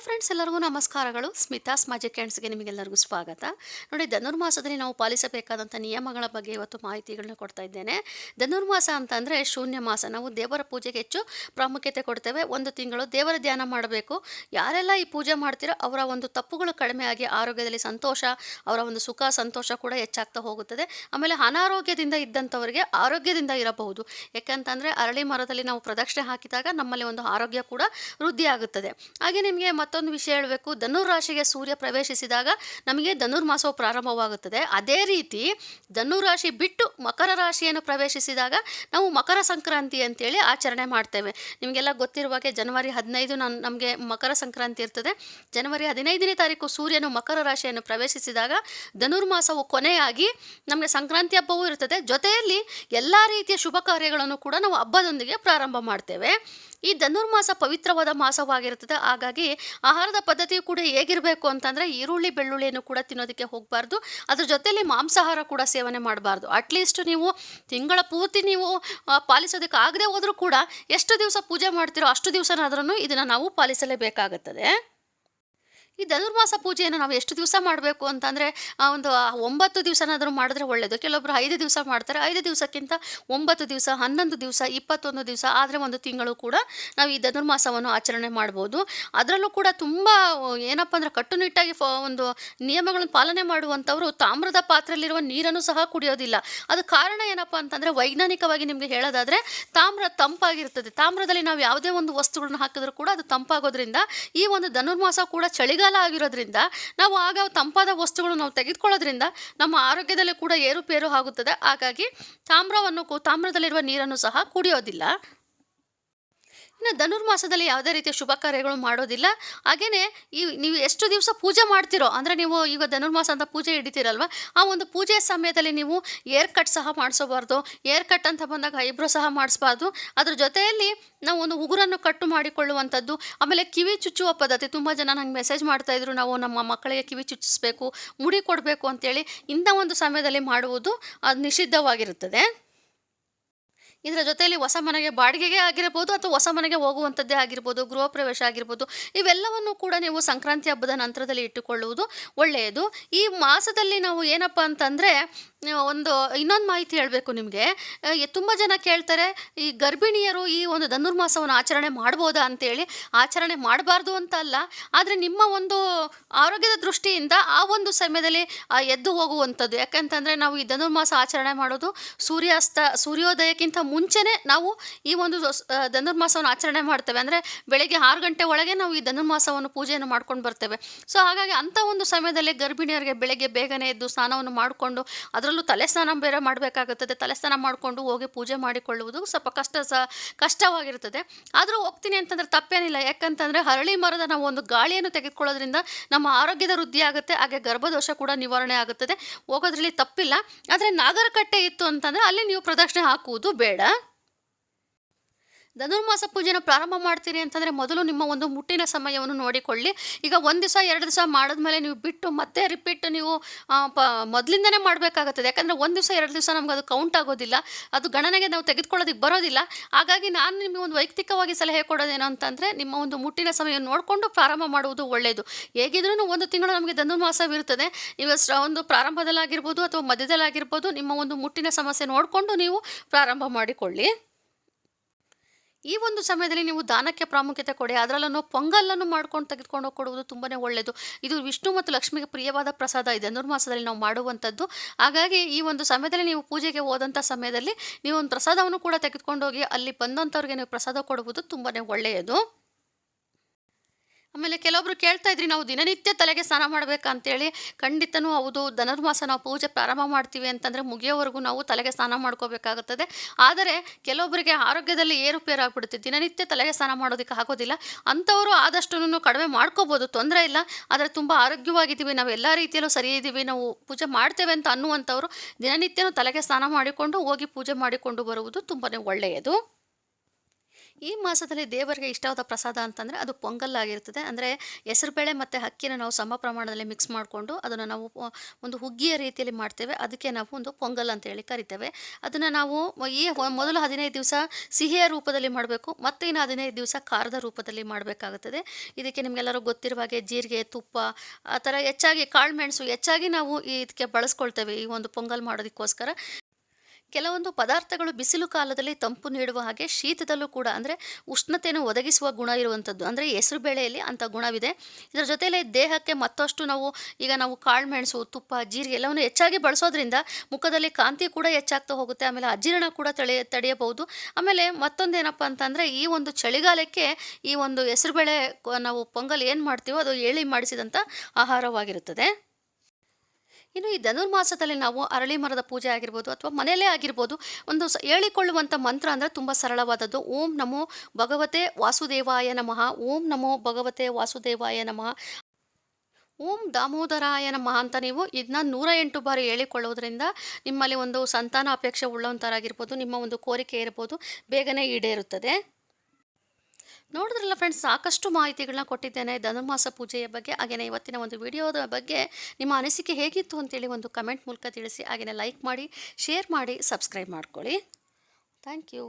Friends ಎಲ್ಲರಿಗೂ ನಮಸ್ಕಾರಗಳು. ಸ್ಮಿತಾಸ್ ಮಾಜಿ ಕ್ಯಾಂಡ್ಸ್ಗೆ ನಿಮಗೆಲ್ಲರಿಗೂ ಸ್ವಾಗತ. ನೋಡಿ ಧನುರ್ಮಾಸದಲ್ಲಿ ನಾವು ಪಾಲಿಸಬೇಕಾದಂಥ ನಿಯಮಗಳ ಬಗ್ಗೆ ಇವತ್ತು ಮಾಹಿತಿಗಳನ್ನ ಕೊಡ್ತಾ ಇದ್ದೇನೆ. ಧನುರ್ಮಾಸ ಅಂತಂದರೆ ಶೂನ್ಯ ಮಾಸ. ನಾವು ದೇವರ ಪೂಜೆಗೆ ಹೆಚ್ಚು ಪ್ರಾಮುಖ್ಯತೆ ಕೊಡ್ತೇವೆ. ಒಂದು ತಿಂಗಳು ದೇವರ ಧ್ಯಾನ ಮಾಡಬೇಕು. ಯಾರೆಲ್ಲ ಈ ಪೂಜೆ ಮಾಡ್ತೀರೋ ಅವರ ಒಂದು ತಪ್ಪುಗಳು ಕಡಿಮೆ ಆಗಿ ಆರೋಗ್ಯದಲ್ಲಿ ಸಂತೋಷ, ಅವರ ಒಂದು ಸುಖ, ಸಂತೋಷ ಕೂಡ ಹೆಚ್ಚಾಗ್ತಾ ಹೋಗುತ್ತದೆ. ಆಮೇಲೆ ಅನಾರೋಗ್ಯದಿಂದ ಇದ್ದಂಥವರಿಗೆ ಆರೋಗ್ಯದಿಂದ ಇರಬಹುದು. ಯಾಕಂತಂದರೆ ಅರಳಿ ಮರದಲ್ಲಿ ನಾವು ಪ್ರದಕ್ಷಿಣೆ ಹಾಕಿದಾಗ ನಮ್ಮಲ್ಲಿ ಒಂದು ಆರೋಗ್ಯ ಕೂಡ ವೃದ್ಧಿಯಾಗುತ್ತದೆ. ಹಾಗೆ ನಿಮಗೆ ಮತ್ತೊಂದು ವಿಷಯ ಹೇಳಬೇಕು. ಧನುರ್ ರಾಶಿಗೆ ಸೂರ್ಯ ಪ್ರವೇಶಿಸಿದಾಗ ನಮಗೆ ಧನುರ್ಮಾಸವು ಪ್ರಾರಂಭವಾಗುತ್ತದೆ. ಅದೇ ರೀತಿ ಧನುರ್ ರಾಶಿ ಬಿಟ್ಟು ಮಕರ ರಾಶಿಯನ್ನು ಪ್ರವೇಶಿಸಿದಾಗ ನಾವು ಮಕರ ಸಂಕ್ರಾಂತಿ ಅಂತೇಳಿ ಆಚರಣೆ ಮಾಡ್ತೇವೆ. ನಿಮಗೆಲ್ಲ ಗೊತ್ತಿರುವ ಹಾಗೆ ಜನವರಿ ಹದಿನೈದು ನಾನು ನಮಗೆ ಮಕರ ಸಂಕ್ರಾಂತಿ ಇರ್ತದೆ. ಜನವರಿ ಹದಿನೈದನೇ ತಾರೀಕು ಸೂರ್ಯನು ಮಕರ ರಾಶಿಯನ್ನು ಪ್ರವೇಶಿಸಿದಾಗ ಧನುರ್ಮಾಸವು ಕೊನೆಯಾಗಿ ನಮಗೆ ಸಂಕ್ರಾಂತಿ ಹಬ್ಬವೂ ಇರ್ತದೆ. ಜೊತೆಯಲ್ಲಿ ಎಲ್ಲ ರೀತಿಯ ಶುಭ ಕಾರ್ಯಗಳನ್ನು ಕೂಡ ನಾವು ಹಬ್ಬದೊಂದಿಗೆ ಪ್ರಾರಂಭ ಮಾಡ್ತೇವೆ. ಈ ಧನುರ್ಮಾಸ ಪವಿತ್ರವಾದ ಮಾಸವಾಗಿರುತ್ತದೆ. ಹಾಗಾಗಿ ಆಹಾರದ ಪದ್ಧತಿಯು ಕೂಡ ಹೇಗಿರಬೇಕು ಅಂತಂದರೆ ಈರುಳ್ಳಿ, ಬೆಳ್ಳುಳ್ಳಿಯನ್ನು ಕೂಡ ತಿನ್ನೋದಕ್ಕೆ ಹೋಗಬಾರ್ದು. ಅದ್ರ ಜೊತೆಯಲ್ಲಿ ಮಾಂಸಾಹಾರ ಕೂಡ ಸೇವನೆ ಮಾಡಬಾರ್ದು. ಅಟ್ಲೀಸ್ಟ್ ನೀವು ತಿಂಗಳ ಪೂರ್ತಿ ನೀವು ಪಾಲಿಸೋದಕ್ಕೆ ಆಗದೆ ಹೋದರೂ ಕೂಡ ಎಷ್ಟು ದಿವಸ ಪೂಜೆ ಮಾಡ್ತೀರೋ ಅಷ್ಟು ದಿವಸನಾದ್ರೂ ಇದನ್ನು ನಾವು ಪಾಲಿಸಲೇಬೇಕಾಗುತ್ತದೆ. ಈ ಧನುರ್ಮಾಸ ಪೂಜೆಯನ್ನು ನಾವು ಎಷ್ಟು ದಿವಸ ಮಾಡಬೇಕು ಅಂತಂದರೆ ಒಂದು ಒಂಬತ್ತು ದಿವಸನಾದರೂ ಮಾಡಿದ್ರೆ ಒಳ್ಳೆಯದು ಕೆಲವೊಬ್ಬರು ಐದು ದಿವಸ ಮಾಡ್ತಾರೆ. ಐದು ದಿವಸಕ್ಕಿಂತ ಒಂಬತ್ತು ದಿವಸ, ಹನ್ನೊಂದು ದಿವಸ, ಇಪ್ಪತ್ತೊಂದು ದಿವಸ, ಆದರೆ ಒಂದು ತಿಂಗಳು ಕೂಡ ನಾವು ಈ ಧನುರ್ಮಾಸವನ್ನು ಆಚರಣೆ ಮಾಡ್ಬೋದು. ಅದರಲ್ಲೂ ಕೂಡ ತುಂಬ, ಏನಪ್ಪ ಅಂದರೆ ಕಟ್ಟುನಿಟ್ಟಾಗಿ ಒಂದು ನಿಯಮಗಳನ್ನು ಪಾಲನೆ ಮಾಡುವಂಥವರು ತಾಮ್ರದ ಪಾತ್ರೆಯಲ್ಲಿರುವ ನೀರನ್ನು ಸಹ ಕುಡಿಯೋದಿಲ್ಲ. ಅದು ಕಾರಣ ಏನಪ್ಪ ಅಂತಂದರೆ, ವೈಜ್ಞಾನಿಕವಾಗಿ ನಿಮಗೆ ಹೇಳೋದಾದರೆ, ತಾಮ್ರ ತಂಪಾಗಿರ್ತದೆ. ತಾಮ್ರದಲ್ಲಿ ನಾವು ಯಾವುದೇ ಒಂದು ವಸ್ತುಗಳನ್ನು ಹಾಕಿದ್ರೂ ಕೂಡ ಅದು ತಂಪಾಗೋದ್ರಿಂದ ಈ ಒಂದು ಧನುರ್ಮಾಸ ಕೂಡ ಚಳಿಗಾಲ ಆಗಿರೋದ್ರಿಂದ ನಾವು ಆಗ ತಂಪಾದ ವಸ್ತುಗಳು ನಾವು ತೆಗೆದುಕೊಳ್ಳೋದ್ರಿಂದ ನಮ್ಮ ಆರೋಗ್ಯದಲ್ಲಿ ಕೂಡ ಏರುಪೇರು ಆಗುತ್ತದೆ. ಹಾಗಾಗಿ ತಾಮ್ರವನ್ನು ತಾಮ್ರದಲ್ಲಿರುವ ನೀರನ್ನು ಸಹ ಕುಡಿಯೋದಿಲ್ಲ. ಇನ್ನು ಧನುರ್ಮಾಸದಲ್ಲಿ ಯಾವುದೇ ರೀತಿಯ ಶುಭ ಕಾರ್ಯಗಳು ಮಾಡೋದಿಲ್ಲ. ಹಾಗೆಯೇ ಈ ನೀವು ಎಷ್ಟು ದಿವಸ ಪೂಜೆ ಮಾಡ್ತಿರೋ, ಅಂದರೆ ನೀವು ಈಗ ಧನುರ್ಮಾಸ ಅಂತ ಪೂಜೆ ಹಿಡಿತೀರಲ್ವ, ಆ ಒಂದು ಪೂಜೆಯ ಸಮಯದಲ್ಲಿ ನೀವು ಏರ್ ಕಟ್ ಸಹ ಮಾಡಿಸೋಬಾರ್ದು ಏರ್ ಕಟ್ ಅಂತ ಬಂದಾಗ ಐಬ್ರೋ ಸಹ ಮಾಡಿಸ್ಬಾರ್ದು. ಅದ್ರ ಜೊತೆಯಲ್ಲಿ ನಾವು ಒಂದು ಉಗುರನ್ನು ಕಟ್ಟು ಮಾಡಿಕೊಳ್ಳುವಂಥದ್ದು, ಆಮೇಲೆ ಕಿವಿ ಚುಚ್ಚುವ ಪದ್ಧತಿ. ತುಂಬ ಜನ ನಂಗೆ ಮೆಸೇಜ್ ಮಾಡ್ತಾಯಿದ್ರು ನಾವು ನಮ್ಮ ಮಕ್ಕಳಿಗೆ ಕಿವಿ ಚುಚ್ಚಿಸ್ಬೇಕು, ಮುಡಿ ಕೊಡಬೇಕು ಅಂತೇಳಿ ಇಂಥ ಒಂದು ಸಮಯದಲ್ಲಿ ಮಾಡುವುದು ಅದು ನಿಷಿದ್ಧವಾಗಿರುತ್ತದೆ. ಇದರ ಜೊತೆಯಲ್ಲಿ ಹೊಸ ಮನೆಗೆ ಬಾಡಿಗೆಗೆ ಆಗಿರ್ಬೋದು ಅಥವಾ ಹೊಸ ಮನೆಗೆ ಹೋಗುವಂಥದ್ದೇ ಆಗಿರ್ಬೋದು, ಗೃಹ ಪ್ರವೇಶ ಆಗಿರ್ಬೋದು, ಇವೆಲ್ಲವನ್ನು ಕೂಡ ನೀವು ಸಂಕ್ರಾಂತಿ ಹಬ್ಬದ ನಂತರದಲ್ಲಿ ಇಟ್ಟುಕೊಳ್ಳುವುದು ಒಳ್ಳೆಯದು. ಈ ಮಾಸದಲ್ಲಿ ನಾವು ಏನಪ್ಪ ಅಂತಂದರೆ, ಒಂದು ಇನ್ನೊಂದು ಮಾಹಿತಿ ಹೇಳಬೇಕು ನಿಮಗೆ. ತುಂಬ ಜನ ಕೇಳ್ತಾರೆ, ಈ ಗರ್ಭಿಣಿಯರು ಈ ಒಂದು ಧನುರ್ಮಾಸವನ್ನು ಆಚರಣೆ ಮಾಡ್ಬೋದಾ ಅಂತೇಳಿ. ಆಚರಣೆ ಮಾಡಬಾರ್ದು ಅಂತ ಅಲ್ಲ, ಆದರೆ ನಿಮ್ಮ ಒಂದು ಆರೋಗ್ಯದ ದೃಷ್ಟಿಯಿಂದ ಆ ಒಂದು ಸಮಯದಲ್ಲಿ ಎದ್ದು ಹೋಗುವಂಥದ್ದು. ಯಾಕಂತಂದರೆ ನಾವು ಈ ಧನುರ್ಮಾಸ ಆಚರಣೆ ಮಾಡೋದು ಸೂರ್ಯಾಸ್ತ, ಸೂರ್ಯೋದಯಕ್ಕಿಂತ ಮುಂಚೆನೇ ನಾವು ಈ ಒಂದು ಧನುರ್ಮಾಸವನ್ನು ಆಚರಣೆ ಮಾಡ್ತೇವೆ. ಅಂದರೆ ಬೆಳಗ್ಗೆ ಆರು ಗಂಟೆ ಒಳಗೆ ನಾವು ಈ ಧನುರ್ಮಾಸವನ್ನು ಪೂಜೆಯನ್ನು ಮಾಡ್ಕೊಂಡು ಬರ್ತೇವೆ. ಸೊ ಹಾಗಾಗಿ ಅಂಥ ಒಂದು ಸಮಯದಲ್ಲಿ ಗರ್ಭಿಣಿಯರಿಗೆ ಬೆಳಗ್ಗೆ ಬೇಗನೆ ಎದ್ದು ಸ್ನಾನವನ್ನು ಮಾಡಿಕೊಂಡು ಅದರಲ್ಲೂ ತಲೆ ಸ್ನಾನ ಬೇರೆ ಮಾಡಬೇಕಾಗುತ್ತದೆ. ತಲೆ ಸ್ನಾನ ಮಾಡಿಕೊಂಡು ಹೋಗಿ ಪೂಜೆ ಮಾಡಿಕೊಳ್ಳುವುದು ಸ್ವಲ್ಪ ಕಷ್ಟ ಸಹ ಕಷ್ಟವಾಗಿರುತ್ತದೆ. ಆದರೂ ಹೋಗ್ತೀನಿ ಅಂತಂದರೆ ತಪ್ಪೇನಿಲ್ಲ. ಯಾಕಂತಂದರೆ ಹರಳಿ ಮರದ ನಾವು ಒಂದು ಗಾಳಿಯನ್ನು ತೆಗೆದುಕೊಳ್ಳೋದ್ರಿಂದ ನಮ್ಮ ಆರೋಗ್ಯದ ವೃದ್ಧಿ ಆಗುತ್ತೆ. ಹಾಗೆ ಗರ್ಭದೋಷ ಕೂಡ ನಿವಾರಣೆ ಆಗುತ್ತದೆ. ಹೋಗೋದ್ರಲ್ಲಿ ತಪ್ಪಿಲ್ಲ. ಆದರೆ ನಾಗರಕಟ್ಟೆ ಇತ್ತು ಅಂತಂದರೆ ಅಲ್ಲಿ ನೀವು ಪ್ರದಕ್ಷಿಣೆ ಹಾಕುವುದು ಬೇಡ. ಬೇಡ ಧನುರ್ಮಾಸ ಪೂಜೆನ ಪ್ರಾರಂಭ ಮಾಡ್ತೀರಿ ಅಂತಂದರೆ ಮೊದಲು ನಿಮ್ಮ ಒಂದು ಮುಟ್ಟಿನ ಸಮಯವನ್ನು ನೋಡಿಕೊಳ್ಳಿ. ಈಗ ಒಂದು ದಿವಸ, ಎರಡು ದಿವಸ ಮಾಡಿದ್ಮೇಲೆ ನೀವು ಬಿಟ್ಟು ಮತ್ತೆ ರಿಪೀಟ್ ನೀವು ಪ, ಮೊದಲಿಂದನೇ ಮಾಡಬೇಕಾಗುತ್ತದೆ. ಯಾಕಂದರೆ ಒಂದು ದಿವಸ, ಎರಡು ದಿವಸ ನಮ್ಗೆ ಅದು ಕೌಂಟ್ ಆಗೋದಿಲ್ಲ. ಅದು ಗಣನೆಗೆ ನಾವು ತೆಗೆದುಕೊಳ್ಳೋದಕ್ಕೆ ಬರೋದಿಲ್ಲ. ಹಾಗಾಗಿ ನಾನು ನಿಮಗೆ ಒಂದು ವೈಯಕ್ತಿಕವಾಗಿ ಸಲಹೆ ಕೊಡೋದೇನು ಅಂತಂದರೆ ನಿಮ್ಮ ಒಂದು ಮುಟ್ಟಿನ ಸಮಯ ನೋಡಿಕೊಂಡು ಪ್ರಾರಂಭ ಮಾಡುವುದು ಒಳ್ಳೆಯದು ಹೇಗಿದ್ರೂ ಒಂದು ತಿಂಗಳು ನಮಗೆ ಧನುರ್ಮಾಸವಿರುತ್ತದೆ. ನೀವು ಒಂದು ಪ್ರಾರಂಭದಲ್ಲಾಗಿರ್ಬೋದು ಅಥವಾ ಮಧ್ಯದಲ್ಲಾಗಿರ್ಬೋದು ನಿಮ್ಮ ಒಂದು ಮುಟ್ಟಿನ ಸಮಸ್ಯೆ ನೋಡಿಕೊಂಡು ನೀವು ಪ್ರಾರಂಭ ಮಾಡಿಕೊಳ್ಳಿ. ಈ ಒಂದು ಸಮಯದಲ್ಲಿ ನೀವು ದಾನಕ್ಕೆ ಪ್ರಾಮುಖ್ಯತೆ ಕೊಡಿ, ಅದರಲ್ಲೂ ಪೊಂಗಲನ್ನು ಮಾಡ್ಕೊಂಡು ತೆಗೆದುಕೊಂಡು ಕೊಡುವುದು ತುಂಬಾ ಒಳ್ಳೆಯದು ಇದು ವಿಷ್ಣು ಮತ್ತು ಲಕ್ಷ್ಮಿಗೆ ಪ್ರಿಯವಾದ ಪ್ರಸಾದ. ಇದೆ ಧನುರ್ಮಾಸದಲ್ಲಿ ನಾವು ಮಾಡುವಂಥದ್ದು. ಹಾಗಾಗಿ ಈ ಒಂದು ಸಮಯದಲ್ಲಿ ನೀವು ಪೂಜೆಗೆ ಹೋದಂಥ ಸಮಯದಲ್ಲಿ ನೀವು ಒಂದು ಪ್ರಸಾದವನ್ನು ಕೂಡ ತೆಗೆದುಕೊಂಡೋಗಿ ಅಲ್ಲಿ ಬಂದಂಥವ್ರಿಗೆ ನೀವು ಪ್ರಸಾದ ಕೊಡುವುದು ತುಂಬಾ ಒಳ್ಳೆಯದು. ಆಮೇಲೆ ಕೆಲವೊಬ್ರು ಕೇಳ್ತಾ ಇದ್ರಿ, ನಾವು ದಿನನಿತ್ಯ ತಲೆಗೆ ಸ್ನಾನ ಮಾಡ್ಬೇಕಂತೇಳಿ ಖಂಡಿತನೂ ಹೌದು, ಧನುರ್ಮಾಸ ನಾವು ಪೂಜೆ ಪ್ರಾರಂಭ ಮಾಡ್ತೀವಿ ಅಂತಂದರೆ ಮುಗಿಯೋವರೆಗೂ ನಾವು ತಲೆಗೆ ಸ್ನಾನ ಮಾಡ್ಕೋಬೇಕಾಗುತ್ತದೆ. ಆದರೆ ಕೆಲವೊಬ್ಬರಿಗೆ ಆರೋಗ್ಯದಲ್ಲಿ ಏರುಪೇರು ಆಗ್ಬಿಡುತ್ತೆ, ದಿನನಿತ್ಯ ತಲೆಗೆ ಸ್ನಾನ ಮಾಡೋದಕ್ಕೆ ಆಗೋದಿಲ್ಲ. ಅಂಥವರು ಆದಷ್ಟು ಕಡಿಮೆ ಮಾಡ್ಕೋಬೋದು, ತೊಂದರೆ ಇಲ್ಲ. ಆದರೆ ತುಂಬ ಆರೋಗ್ಯವಾಗಿದ್ದೀವಿ, ನಾವು ಎಲ್ಲ ರೀತಿಯಲ್ಲೂ ಸರಿ ಇದ್ದೀವಿ ನಾವು ಪೂಜೆ ಮಾಡ್ತೇವೆ ಅಂತ ಅನ್ನುವಂಥವ್ರು ದಿನನಿತ್ಯನೂ ತಲೆಗೆ ಸ್ನಾನ ಮಾಡಿಕೊಂಡು ಹೋಗಿ ಪೂಜೆ ಮಾಡಿಕೊಂಡು ಬರುವುದು ತುಂಬಾ ಒಳ್ಳೆಯದು. ಈ ಮಾಸದಲ್ಲಿ ದೇವರಿಗೆ ಇಷ್ಟವಾದ ಪ್ರಸಾದ ಅಂತಂದರೆ ಅದು ಪೊಂಗಲ್ ಆಗಿರ್ತದೆ. ಅಂದರೆ ಹೆಸರುಬೇಳೆ ಮತ್ತು ಅಕ್ಕಿನ ನಾವು ಸಮ ಪ್ರಮಾಣದಲ್ಲಿ ಮಿಕ್ಸ್ ಮಾಡಿಕೊಂಡು ಅದನ್ನು ನಾವು ಒಂದು ಹುಗ್ಗಿಯ ರೀತಿಯಲ್ಲಿ ಮಾಡ್ತೇವೆ. ಅದಕ್ಕೆ ನಾವು ಒಂದು ಪೊಂಗಲ್ ಅಂತ ಹೇಳಿ ಕರಿತೇವೆ. ಅದನ್ನು ನಾವು ಈ ಮೊದಲು ಹದಿನೈದು ದಿವಸ ಸಿಹಿಯ ರೂಪದಲ್ಲಿ ಮಾಡಬೇಕು. ಮತ್ತು ಇನ್ನು ಹದಿನೈದು ದಿವಸ ಖಾರದ ರೂಪದಲ್ಲಿ ಮಾಡಬೇಕಾಗುತ್ತದೆ. ಇದಕ್ಕೆ ನಿಮಗೆಲ್ಲರೂ ಗೊತ್ತಿರುವ ಹಾಗೆ ಜೀರಿಗೆ, ತುಪ್ಪ, ಆ ಥರ ಹೆಚ್ಚಾಗಿ ಕಾಳುಮೆಣಸು ಹೆಚ್ಚಾಗಿ ನಾವು ಇದಕ್ಕೆ ಬಳಸ್ಕೊಳ್ತೇವೆ. ಈ ಒಂದು ಪೊಂಗಲ್ ಮಾಡೋದಕ್ಕೋಸ್ಕರ. ಕೆಲವೊಂದು ಪದಾರ್ಥಗಳು ಬಿಸಿಲು ಕಾಲದಲ್ಲಿ ತಂಪು ನೀಡುವ ಹಾಗೆ ಶೀತದಲ್ಲೂ ಕೂಡ ಅಂದರೆ ಉಷ್ಣತೆಯನ್ನು ಒದಗಿಸುವ ಗುಣ ಇರುವಂಥದ್ದು. ಅಂದರೆ ಹೆಸರು ಬೇಳೆಯಲ್ಲಿ ಅಂಥ ಗುಣವಿದೆ. ಇದರ ಜೊತೆಯಲ್ಲಿ ದೇಹಕ್ಕೆ ಮತ್ತಷ್ಟು ನಾವು ಈಗ ನಾವು ಕಾಳುಮೆಣಸು, ತುಪ್ಪ, ಜೀರಿಗೆ ಎಲ್ಲವನ್ನು ಹೆಚ್ಚಾಗಿ ಬಳಸೋದ್ರಿಂದ ಮುಖದಲ್ಲಿ ಕಾಂತಿ ಕೂಡ ಹೆಚ್ಚಾಗ್ತಾ ಹೋಗುತ್ತೆ. ಆಮೇಲೆ ಅಜೀರ್ಣ ಕೂಡ ತಡೆ ತಡೆಯಬಹುದು. ಆಮೇಲೆ ಮತ್ತೊಂದೇನಪ್ಪ ಅಂತಂದರೆ ಈ ಒಂದು ಚಳಿಗಾಲಕ್ಕೆ ಈ ಒಂದು ಹೆಸರುಬೇಳೆ ಬೇಳೆ ನಾವು ಪೊಂಗಲ್ ಏನು ಮಾಡ್ತೀವೋ ಅದು ಏಳಿ ಮಾಡಿಸಿದಂಥ ಆಹಾರವಾಗಿರುತ್ತದೆ. ಇನ್ನು ಈ ಧನುರ್ಮಾಸದಲ್ಲಿ ನಾವು ಅರಳಿ ಮರದ ಪೂಜೆ ಆಗಿರ್ಬೋದು ಅಥವಾ ಮನೆಯಲ್ಲೇ ಆಗಿರ್ಬೋದು ಒಂದು ಸ ಹೇಳಿಕೊಳ್ಳುವಂಥ ಮಂತ್ರ ಅಂದರೆ ತುಂಬ ಸರಳವಾದದ್ದು. ಓಂ ನಮೋ ಭಗವತೆ ವಾಸುದೇವಾಯ ನಮಃ. ಓಂ ನಮೋ ಭಗವತೆ ವಾಸುದೇವಾಯ ನಮಃ. ಓಂ ದಾಮೋದರಾಯ ನಮಃ ಅಂತ ನೀವು ಇದನ್ನ ನೂರ ಎಂಟು ಬಾರಿ ಹೇಳಿಕೊಳ್ಳೋದ್ರಿಂದ ನಿಮ್ಮಲ್ಲಿ ಒಂದು ಸಂತಾನ ಅಪೇಕ್ಷೆ ಉಳ್ಳವಂಥರಾಗಿರ್ಬೋದು ನಿಮ್ಮ ಒಂದು ಕೋರಿಕೆ ಇರ್ಬೋದು, ಬೇಗನೆ ಈಡೇರುತ್ತದೆ. ನೋಡಿದ್ರಲ್ಲ ಫ್ರೆಂಡ್ಸ್ ಸಾಕಷ್ಟು ಮಾಹಿತಿಗಳನ್ನ ಕೊಟ್ಟಿದ್ದೇನೆ ಧನುರ್ಮಾಸ ಪೂಜೆಯ ಬಗ್ಗೆ ಹಾಗೆಯೇ ಇವತ್ತಿನ ಒಂದು ವಿಡಿಯೋದ ಬಗ್ಗೆ ನಿಮ್ಮ ಅನಿಸಿಕೆ ಹೇಗಿತ್ತು ಅಂತೇಳಿ ಒಂದು ಕಮೆಂಟ್ ಮೂಲಕ ತಿಳಿಸಿ ಹಾಗೆಯೇ ಲೈಕ್ ಮಾಡಿ ಶೇರ್ ಮಾಡಿ ಸಬ್ಸ್ಕ್ರೈಬ್ ಮಾಡ್ಕೊಳ್ಳಿ. Thank you